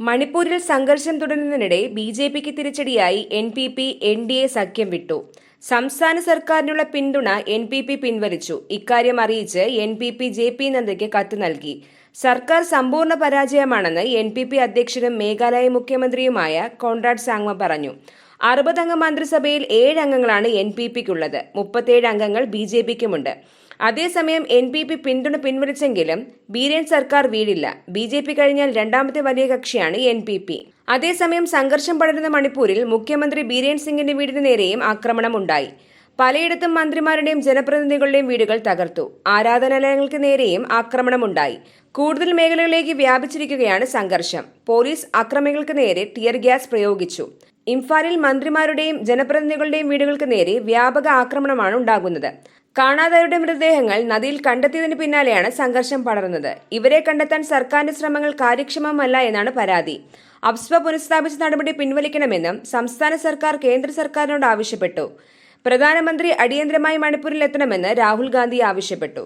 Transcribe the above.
മണിപ്പൂരിൽ സംഘർഷം തുടരുന്നതിനിടെ ബി ജെ പിക്ക് തിരിച്ചടിയായി N P P N D A സഖ്യം വിട്ടു. സംസ്ഥാന സർക്കാരിനുള്ള പിന്തുണ എൻ പി പി പിൻവലിച്ചു. ഇക്കാര്യം അറിയിച്ച് N P P J P നദ്ദയ്ക്ക് കത്ത് നൽകി. സർക്കാർ സമ്പൂർണ പരാജയമാണെന്ന് എൻ പി പി അധ്യക്ഷനും മേഘാലയ മുഖ്യമന്ത്രിയുമായ കോൺറാഡ് സാങ്മ പറഞ്ഞു. അറുപതംഗ മന്ത്രിസഭയിൽ ഏഴ് അംഗങ്ങളാണ് എൻ പി പിക്കുള്ളത്. മുപ്പത്തേഴ് അംഗങ്ങൾ ബി ജെ പിക്കുമുണ്ട്. അതേസമയം എൻ പി പി പിന്തുണ പിൻവലിച്ചെങ്കിലും ബീരേൻ സർക്കാർ വീടില്ല ബി ജെ പി കഴിഞ്ഞാൽ രണ്ടാമത്തെ വലിയ കക്ഷിയാണ് എൻ പി പി. അതേസമയം സംഘർഷം പടരുന്ന മണിപ്പൂരിൽ മുഖ്യമന്ത്രി ബീരേൻ സിംഗിന്റെ വീടിന് നേരെയും ആക്രമണമുണ്ടായി പലയിടത്തും മന്ത്രിമാരുടെയും ജനപ്രതിനിധികളുടെയും വീടുകൾ തകർത്തു. ആരാധനാലയങ്ങൾക്ക് നേരെയും ആക്രമണമുണ്ടായി കൂടുതൽ മേഖലകളിലേക്ക് വ്യാപിച്ചിരിക്കുകയാണ് സംഘർഷം. പോലീസ് അക്രമികൾക്ക് നേരെ ടിയർ ഗ്യാസ് പ്രയോഗിച്ചു. ഇംഫാലിൽ മന്ത്രിമാരുടെയും ജനപ്രതിനിധികളുടെയും വീടുകൾക്ക് നേരെ വ്യാപക ആക്രമണമാണ് ഉണ്ടാകുന്നത്. കാണാതായവരുടെ മൃതദേഹങ്ങൾ നദിയിൽ കണ്ടെത്തിയതിന് പിന്നാലെയാണ് സംഘർഷം പടർന്നത്. ഇവരെ കണ്ടെത്താൻ സർക്കാരിന്റെ ശ്രമങ്ങൾ കാര്യക്ഷമമല്ല എന്നാണ് പരാതി. അപ്സ്വ പുനഃസ്ഥാപിച്ച നടപടി പിൻവലിക്കണമെന്നും സംസ്ഥാന സർക്കാർ കേന്ദ്ര സർക്കാരിനോട് ആവശ്യപ്പെട്ടു. പ്രധാനമന്ത്രി അടിയന്തരമായി മണിപ്പൂരിൽ എത്തണമെന്ന് രാഹുൽ ഗാന്ധി ആവശ്യപ്പെട്ടു.